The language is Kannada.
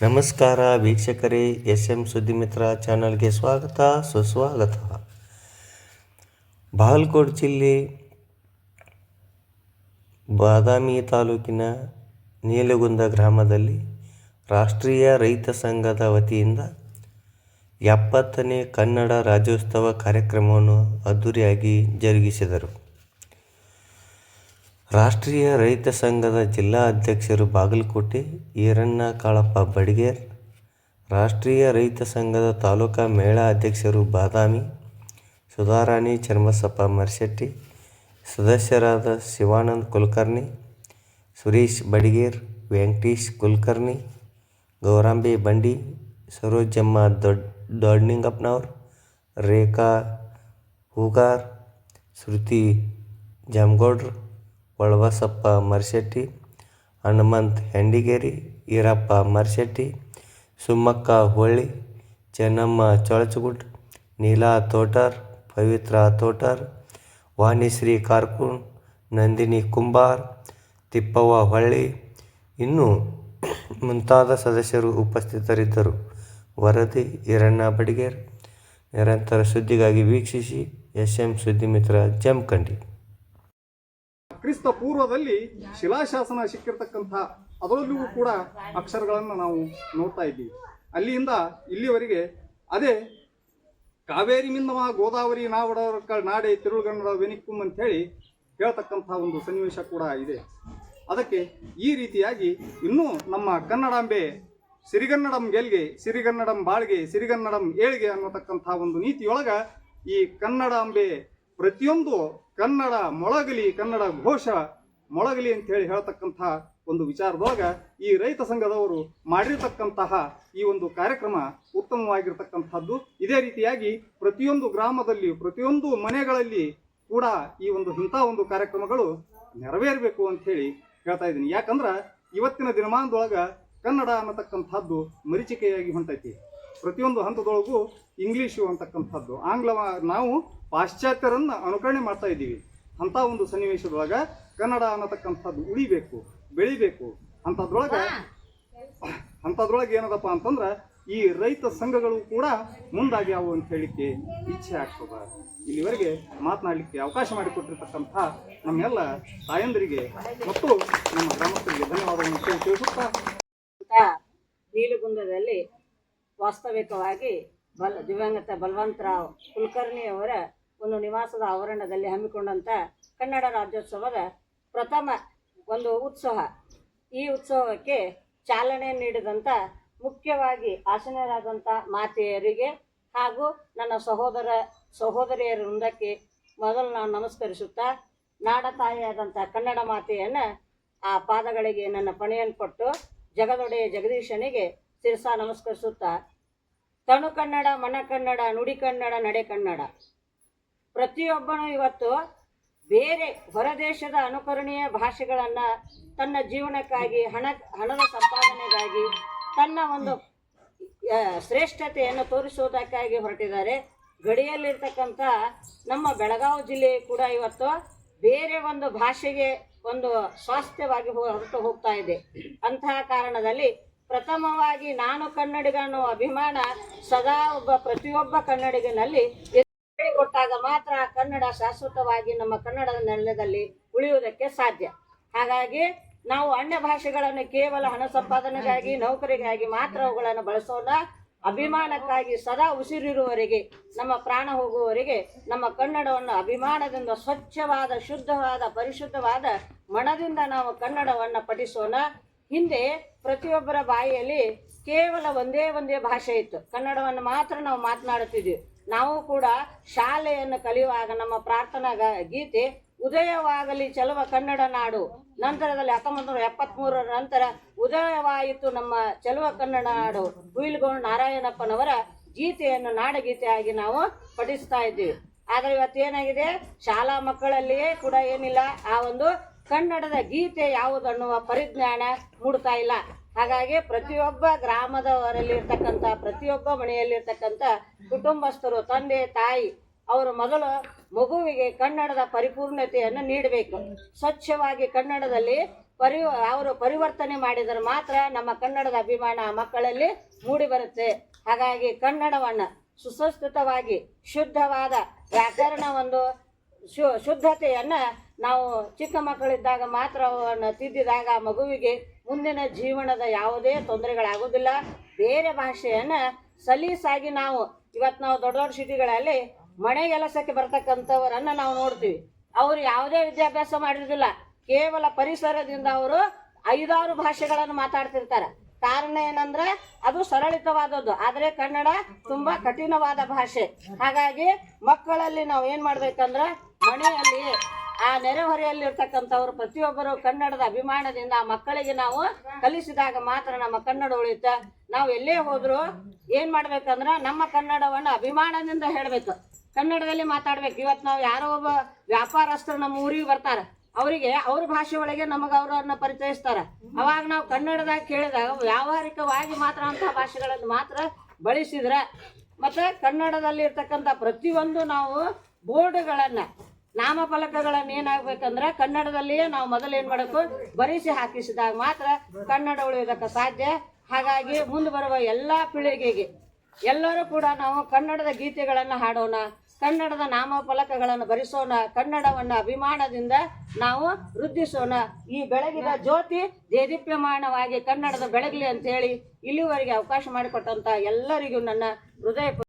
ನಮಸ್ಕಾರ ವೀಕ್ಷಕರೇ ಎಸ್ ಎಂ ಸುದ್ದಿಮಿತ್ರ ಚಾನಲ್ಗೆ ಸ್ವಾಗತ, ಸುಸ್ವಾಗತ. ಬಾಗಲಕೋಟೆ ಜಿಲ್ಲೆ ಬಾದಾಮಿ ತಾಲೂಕಿನ ನೀಲಗುಂದ ಗ್ರಾಮದಲ್ಲಿ ರಾಷ್ಟ್ರೀಯ ರೈತ ಸಂಘದ ವತಿಯಿಂದ ಎಪ್ಪತ್ತನೇ ಕನ್ನಡ ರಾಜ್ಯೋತ್ಸವ ಕಾರ್ಯಕ್ರಮವನ್ನು ಅದ್ದೂರಿಯಾಗಿ ಜರುಗಿಸಿದರು. ರಾಷ್ಟ್ರೀಯ ರೈತ ಸಂಘದ ಜಿಲ್ಲಾ ಅಧ್ಯಕ್ಷರು ಬಾಗಲಕೋಟೆ ಈರಣ್ಣ ಕಾಳಪ್ಪ ಬಡಿಗೇರ್, ರಾಷ್ಟ್ರೀಯ ರೈತ ಸಂಘದ ತಾಲೂಕಾ ಮೇಳಾ ಅಧ್ಯಕ್ಷರು ಬಾದಾಮಿ, ಸುಧಾರಾಣಿ ಚರ್ಮಸಪ್ಪ ಮರಶೆಟ್ಟಿ ಸದಸ್ಯರಾದ ಶಿವಾನಂದ್ ಕುಲಕರ್ಣಿ, ಸುರೇಶ್ ಬಡಿಗೇರ್, ವೆಂಕಟೇಶ್ ಕುಲಕರ್ಣಿ, ಗೌರಾಂಬಿ ಬಂಡಿ, ಸರೋಜಮ್ಮ ದೊಡ್ಡ ದೊಡ್ನಿಂಗಪ್ಪನವ್ರು, ರೇಖಾ ಹೂಗಾರ್, ಶ್ರುತಿ ಜಾಮಗೌಡ್ರು ಒಳಬಸಪ್ಪ ಮರಶೆಟ್ಟಿ ಹನುಮಂತ್ ಹೆಂಡಿಗೇರಿ, ಈರಪ್ಪ ಮರಶೆಟ್ಟಿ ಸುಮ್ಮಕ್ಕ ಹೊಳ್ಳಿ, ಚೆನ್ನಮ್ಮ ಚೊಳಚಗುಡ್ ನೀಲಾ ತೋಟರ್, ಪವಿತ್ರ ತೋಟರ್ ವಾಣಿಶ್ರೀ ಕಾರ್ಕುಣ್ ನಂದಿನಿ ಕುಂಬಾರ್, ತಿಪ್ಪವ್ವ ಹೊಳ್ಳಿ. ಇನ್ನೂ ಮುಂತಾದ ಸದಸ್ಯರು ಉಪಸ್ಥಿತರಿದ್ದರು. ವರದಿ, ಈರಣ್ಣ ಬಡಿಗೇರ್. ನಿರಂತರ ಸುದ್ದಿಗಾಗಿ ವೀಕ್ಷಿಸಿ ಎಸ್ ಎಂ ಸುದ್ದಿಮಿತ್ರ ಜಮಖಂಡಿ. ಕ್ರಿಸ್ತ ಪೂರ್ವದಲ್ಲಿ ಶಿಲಾಶಾಸನ ಸಿಕ್ಕಿರ್ತಕ್ಕಂಥ ಅದರಲ್ಲಿಯೂ ಕೂಡ ಅಕ್ಷರಗಳನ್ನು ನಾವು ನೋಡ್ತಾ ಇದ್ದೀವಿ. ಅಲ್ಲಿಯಿಂದ ಇಲ್ಲಿವರೆಗೆ ಅದೇ ಕಾವೇರಿ ಮಿಂದಮ ಗೋದಾವರಿ ನಾವಡರ ನಾಡೆ ತಿರುಳುಗನ್ನಡ ವೆನಿಕ್ಕುಮ್ ಅಂತ ಹೇಳಿ ಹೇಳ್ತಕ್ಕಂಥ ಒಂದು ಸನ್ನಿವೇಶ ಕೂಡ ಇದೆ. ಅದಕ್ಕೆ ಈ ರೀತಿಯಾಗಿ ಇನ್ನೂ ನಮ್ಮ ಕನ್ನಡಾಂಬೆ ಸಿರಿಗನ್ನಡಂ ಗೆಲ್ಗೆ, ಸಿರಿಗನ್ನಡಂ ಬಾಳ್ಗೆ, ಸಿರಿಗನ್ನಡಂ ಏಳ್ಗೆ ಅನ್ನತಕ್ಕಂಥ ಒಂದು ನೀತಿಯೊಳಗ ಈ ಕನ್ನಡಾಂಬೆ ಪ್ರತಿಯೊಂದು ಕನ್ನಡ ಮೊಳಗಲಿ ಕನ್ನಡ ಘೋಷ ಮೊಳಗಲಿ ಅಂತ ಹೇಳಿ ಹೇಳ್ತಕ್ಕಂತಹ ಒಂದು ವಿಚಾರದೊಳಗ ಈ ರೈತ ಸಂಘದವರು ಮಾಡಿರ್ತಕ್ಕಂತಹ ಈ ಒಂದು ಕಾರ್ಯಕ್ರಮ ಉತ್ತಮವಾಗಿರ್ತಕ್ಕಂಥದ್ದು. ಇದೇ ರೀತಿಯಾಗಿ ಪ್ರತಿಯೊಂದು ಗ್ರಾಮದಲ್ಲಿ, ಪ್ರತಿಯೊಂದು ಮನೆಗಳಲ್ಲಿ ಕೂಡ ಈ ಒಂದು ಇಂಥ ಒಂದು ಕಾರ್ಯಕ್ರಮಗಳು ನೆರವೇರಬೇಕು ಅಂತ ಹೇಳಿ ಹೇಳ್ತಾ ಇದ್ದೀನಿ. ಯಾಕಂದ್ರೆ ಇವತ್ತಿನ ದಿನಮಾನದೊಳಗ ಕನ್ನಡ ಅನ್ನತಕ್ಕಂಥದ್ದು ಮರೀಚಿಕೆಯಾಗಿ ಹೊಂಟೈತಿ. ಪ್ರತಿಯೊಂದು ಹಂತದೊಳಗೂ ಇಂಗ್ಲೀಷು ಅಂತಕ್ಕಂಥದ್ದು. ಆಂಗ್ಲ ನಾವು ಪಾಶ್ಚಾತ್ಯರನ್ನ ಅನುಕರಣೆ ಮಾಡ್ತಾ ಇದ್ದೀವಿ. ಅಂಥ ಒಂದು ಸನ್ನಿವೇಶದೊಳಗೆ ಕನ್ನಡ ಅನ್ನತಕ್ಕಂಥದ್ದು ಉಳಿಬೇಕು ಬೆಳಿಬೇಕು. ಅಂಥದ್ರೊಳಗೆ ಅಂಥದ್ರೊಳಗೆ ಏನದಪ್ಪ ಅಂತಂದ್ರೆ ಈ ರೈತ ಸಂಘಗಳು ಕೂಡ ಮುಂದಾಗ್ಯಾವು ಅಂತ ಹೇಳಿಕ್ಕೆ ಇಚ್ಛೆ ಆಗ್ತದೆ. ಇಲ್ಲಿವರೆಗೆ ಮಾತನಾಡಲಿಕ್ಕೆ ಅವಕಾಶ ಮಾಡಿಕೊಟ್ಟಿರ್ತಕ್ಕಂಥ ನಮ್ಮೆಲ್ಲ ತಾಯಂದರಿಗೆ ಮತ್ತು ನಮ್ಮ ಗ್ರಾಮಸ್ಥರಿಗೆ ಧನ್ಯವಾದಗಳನ್ನು ತಿಳ್- ತಿಳಿಸುತ್ತಾ. ನೀಲಗುಂದದಲ್ಲಿ ವಾಸ್ತವಿಕವಾಗಿ ಬಲ್ ದಿವಂಗತ ಬಲವಂತರಾವ್ ಕುಲಕರ್ಣಿಯವರ ಒಂದು ನಿವಾಸದ ಆವರಣದಲ್ಲಿ ಹಮ್ಮಿಕೊಂಡಂಥ ಕನ್ನಡ ರಾಜ್ಯೋತ್ಸವದ ಪ್ರಥಮ ಒಂದು ಉತ್ಸವ. ಈ ಉತ್ಸವಕ್ಕೆ ಚಾಲನೆ ನೀಡಿದಂಥ ಮುಖ್ಯವಾಗಿ ಆಸನರಾದಂಥ ಮಾತೆಯರಿಗೆ ಹಾಗೂ ನನ್ನ ಸಹೋದರ ಸಹೋದರಿಯರ ವೃಂದಕ್ಕೆ ಮೊದಲು ನಾನು ನಮಸ್ಕರಿಸುತ್ತಾ, ನಾಡ ತಾಯಿಯಾದಂಥ ಕನ್ನಡ ಮಾತೆಯನ್ನು ಆ ಪಾದಗಳಿಗೆ ನನ್ನ ಪಣೆಯನ್ನು ಕೊಟ್ಟು ಜಗದೊಡೆಯ ಜಗದೀಶನಿಗೆ ಶಿರಸ ನಮಸ್ಕರಿಸುತ್ತಾ ತನು ಕನ್ನಡ, ಮನ ಕನ್ನಡ, ನುಡಿ ಕನ್ನಡ, ನಡೆ ಕನ್ನಡ. ಪ್ರತಿಯೊಬ್ಬನು ಇವತ್ತು ಬೇರೆ ಹೊರದೇಶದ ಅನುಕರಣೀಯ ಭಾಷೆಗಳನ್ನು ತನ್ನ ಜೀವನಕ್ಕಾಗಿ, ಹಣ, ಹಣದ ಸಂಪಾದನೆಗಾಗಿ, ತನ್ನ ಒಂದು ಶ್ರೇಷ್ಠತೆಯನ್ನು ತೋರಿಸುವುದಕ್ಕಾಗಿ ಹೊರಟಿದ್ದಾರೆ. ಗಡಿಯಲ್ಲಿರ್ತಕ್ಕಂಥ ನಮ್ಮ ಬೆಳಗಾವಿ ಜಿಲ್ಲೆ ಕೂಡ ಇವತ್ತು ಬೇರೆ ಒಂದು ಭಾಷೆಗೆ ಒಂದು ಸ್ವಾಸ್ಥ್ಯವಾಗಿ ಹೊರಟು ಹೋಗ್ತಾ ಇದೆ. ಅಂತಹ ಕಾರಣದಲ್ಲಿ ಪ್ರಥಮವಾಗಿ ನಾನು ಕನ್ನಡಿಗ ಅನ್ನೋ ಅಭಿಮಾನ ಸದಾ ಒಬ್ಬ ಪ್ರತಿಯೊಬ್ಬ ಕನ್ನಡಿಗನಲ್ಲಿ ಕೊಟ್ಟಾಗ ಮಾತ್ರ ಕನ್ನಡ ಶಾಶ್ವತವಾಗಿ ನಮ್ಮ ಕನ್ನಡದ ನೆಲದಲ್ಲಿ ಉಳಿಯುವುದಕ್ಕೆ ಸಾಧ್ಯ. ಹಾಗಾಗಿ ನಾವು ಅನ್ಯ ಭಾಷೆಗಳನ್ನು ಕೇವಲ ಹಣ ಸಂಪಾದನೆಗಾಗಿ, ನೌಕರಿಗಾಗಿ ಮಾತ್ರ ಅವುಗಳನ್ನು ಬಳಸೋಣ. ಅಭಿಮಾನಕ್ಕಾಗಿ ಸದಾ ಉಸಿರಿರುವವರಿಗೆ, ನಮ್ಮ ಪ್ರಾಣ ಹೋಗುವವರಿಗೆ, ನಮ್ಮ ಕನ್ನಡವನ್ನು ಅಭಿಮಾನದಿಂದ ಸ್ವಚ್ಛವಾದ, ಶುದ್ಧವಾದ, ಪರಿಶುದ್ಧವಾದ ಮನದಿಂದ ನಾವು ಕನ್ನಡವನ್ನು ಪಠಿಸೋಣ. ಹಿಂದೆ ಪ್ರತಿಯೊಬ್ಬರ ಬಾಯಿಯಲ್ಲಿ ಕೇವಲ ಒಂದೇ ಒಂದೇ ಭಾಷೆ ಇತ್ತು. ಕನ್ನಡವನ್ನು ಮಾತ್ರ ನಾವು ಮಾತನಾಡುತ್ತಿದ್ದೀವಿ ನಾವು ಕೂಡ ಶಾಲೆಯನ್ನು ಕಲಿಯುವಾಗ, ನಮ್ಮ ಪ್ರಾರ್ಥನಾ ಗೀತೆ ಉದಯವಾಗಲಿ ಚಲುವ ಕನ್ನಡ ನಾಡು. ನಂತರದಲ್ಲಿ ಹತ್ತೊಂಬತ್ತು ನೂರ ಎಪ್ಪತ್ತ್ಮೂರರ ನಂತರ ಉದಯವಾಯಿತು ನಮ್ಮ ಚಲುವ ಕನ್ನಡ ನಾಡು. ಹುಯಿಲ್ಗೋಳ್ ನಾರಾಯಣಪ್ಪನವರ ಗೀತೆಯನ್ನು ನಾಡಗೀತೆಯಾಗಿ ನಾವು ಪಠಿಸ್ತಾ ಇದ್ದೀವಿ. ಆದರೆ ಇವತ್ತೇನಾಗಿದೆ? ಶಾಲಾ ಮಕ್ಕಳಲ್ಲಿಯೇ ಕೂಡ ಏನಿಲ್ಲ. ಆ ಒಂದು ಕನ್ನಡದ ಗೀತೆ ಯಾವುದು ಅನ್ನುವ ಪರಿಜ್ಞಾನ ಮೂಡ್ತಾ ಇಲ್ಲ. ಹಾಗಾಗಿ ಪ್ರತಿಯೊಬ್ಬ ಗ್ರಾಮದವರಲ್ಲಿರ್ತಕ್ಕಂಥ, ಪ್ರತಿಯೊಬ್ಬ ಮನೆಯಲ್ಲಿರ್ತಕ್ಕಂಥ ಕುಟುಂಬಸ್ಥರು, ತಂದೆ, ತಾಯಿ, ಅವರು ಮೊದಲು ಮಗುವಿಗೆ ಕನ್ನಡದ ಪರಿಪೂರ್ಣತೆಯನ್ನು ನೀಡಬೇಕು. ಸ್ವಚ್ಛವಾಗಿ ಕನ್ನಡದಲ್ಲಿ ಪರಿ, ಅವರು ಪರಿವರ್ತನೆ ಮಾಡಿದರೆ ಮಾತ್ರ ನಮ್ಮ ಕನ್ನಡದ ಅಭಿಮಾನ ಮಕ್ಕಳಲ್ಲಿ ಮೂಡಿ ಬರುತ್ತೆ. ಹಾಗಾಗಿ ಕನ್ನಡವನ್ನು ಸುಸಂಸ್ಕೃತವಾಗಿ ಶುದ್ಧವಾದ ವ್ಯಾಕರಣ ಒಂದು ಶು, ಶುದ್ಧತೆಯನ್ನು ನಾವು ಚಿಕ್ಕ ಮಕ್ಕಳಿದ್ದಾಗ ಮಾತ್ರ ಅವನ್ನು ತಿದ್ದಿದಾಗ ಆ ಮಗುವಿಗೆ ಮುಂದಿನ ಜೀವನದ ಯಾವುದೇ ತೊಂದರೆಗಳಾಗೋದಿಲ್ಲ ಬೇರೆ ಭಾಷೆಯನ್ನು ಸಲೀಸಾಗಿ ನಾವು ಇವತ್ತು ನಾವು ದೊಡ್ಡ ದೊಡ್ಡ ಸಿಟಿಗಳಲ್ಲಿ ಮನೆ ಕೆಲಸಕ್ಕೆ ಬರ್ತಕ್ಕಂಥವರನ್ನು ನಾವು ನೋಡ್ತೀವಿ. ಅವರು ಯಾವುದೇ ವಿದ್ಯಾಭ್ಯಾಸ ಮಾಡಿರೋದಿಲ್ಲ ಕೇವಲ ಪರಿಸರದಿಂದ ಅವರು ಐದಾರು ಭಾಷೆಗಳನ್ನು ಮಾತಾಡ್ತಿರ್ತಾರೆ. ಕಾರಣ ಏನಂದ್ರೆ ಅದು ಸರಳಿತವಾದದ್ದು. ಆದರೆ ಕನ್ನಡ ತುಂಬಾ ಕಠಿಣವಾದ ಭಾಷೆ. ಹಾಗಾಗಿ ಮಕ್ಕಳಲ್ಲಿ ನಾವು ಏನ್ ಮಾಡ್ಬೇಕಂದ್ರೆ ಮನೆಯಲ್ಲಿ ಆ ನೆರೆಹೊರೆಯಲ್ಲಿರ್ತಕ್ಕಂಥವ್ರು ಪ್ರತಿಯೊಬ್ಬರು ಕನ್ನಡದ ಅಭಿಮಾನದಿಂದ ಆ ಮಕ್ಕಳಿಗೆ ನಾವು ಕಲಿಸಿದಾಗ ಮಾತ್ರ ನಮ್ಮ ಕನ್ನಡ ಉಳಿಯುತ್ತೆ. ನಾವು ಎಲ್ಲೇ ಹೋದ್ರು ಏನ್ ಮಾಡ್ಬೇಕಂದ್ರ ನಮ್ಮ ಕನ್ನಡವನ್ನ ಅಭಿಮಾನದಿಂದ ಹೇಳ್ಬೇಕು. ಕನ್ನಡದಲ್ಲಿ ಮಾತಾಡ್ಬೇಕು. ಇವತ್ತು ನಾವು ಯಾರೋ ಒಬ್ಬ ವ್ಯಾಪಾರಸ್ಥರು ನಮ್ಮ ಊರಿಗೆ ಬರ್ತಾರ. ಅವರಿಗೆ ಅವ್ರ ಭಾಷೆ ಒಳಗೆ ನಮಗೆ ಅವರನ್ನ ಪರಿಚಯಿಸ್ತಾರ. ಅವಾಗ ನಾವು ಕನ್ನಡದಾಗ ಕೇಳಿದಾಗ ವ್ಯಾವಹಾರಿಕವಾಗಿ ಅಂತ ಭಾಷೆಗಳನ್ನು ಮಾತ್ರ ಬಳಸಿದ್ರೆ ಮತ್ತೆ ಕನ್ನಡದಲ್ಲಿ ಇರ್ತಕ್ಕಂಥ ಪ್ರತಿಯೊಂದು ನಾವು ಬೋರ್ಡ್ಗಳನ್ನ ನಾಮಫಲಕಗಳನ್ನ ಏನಾಗ್ಬೇಕಂದ್ರ ಕನ್ನಡದಲ್ಲಿಯೇ ನಾವು ಮೊದಲು ಏನ್ ಮಾಡಬೇಕು? ಬರೆಸಿ ಹಾಕಿಸಿದಾಗ ಮಾತ್ರ ಕನ್ನಡ ಉಳಿಯೋದಕ್ಕೆ ಸಾಧ್ಯ. ಹಾಗಾಗಿ ಮುಂದೆ ಬರುವ ಎಲ್ಲಾ ಪೀಳಿಗೆಗೆ, ಎಲ್ಲರೂ ಕೂಡ ನಾವು ಕನ್ನಡದ ಗೀತೆಗಳನ್ನು ಹಾಡೋಣ, ಕನ್ನಡದ ನಾಮಫಲಕಗಳನ್ನು ಬರೆಸೋಣ, ಕನ್ನಡವನ್ನು ಅಭಿಮಾನದಿಂದ ನಾವು ವೃದ್ಧಿಸೋಣ. ಈ ಬೆಳಗಿನ ಜ್ಯೋತಿ ದೇದೀಪ್ಯಮಾನವಾಗಿ ಕನ್ನಡದ ಬೆಳಗಲಿ ಅಂತ ಹೇಳಿ ಇಲ್ಲಿವರೆಗೆ ಅವಕಾಶ ಮಾಡಿಕೊಟ್ಟಂತ ಎಲ್ಲರಿಗೂ ನನ್ನ ಹೃದಯ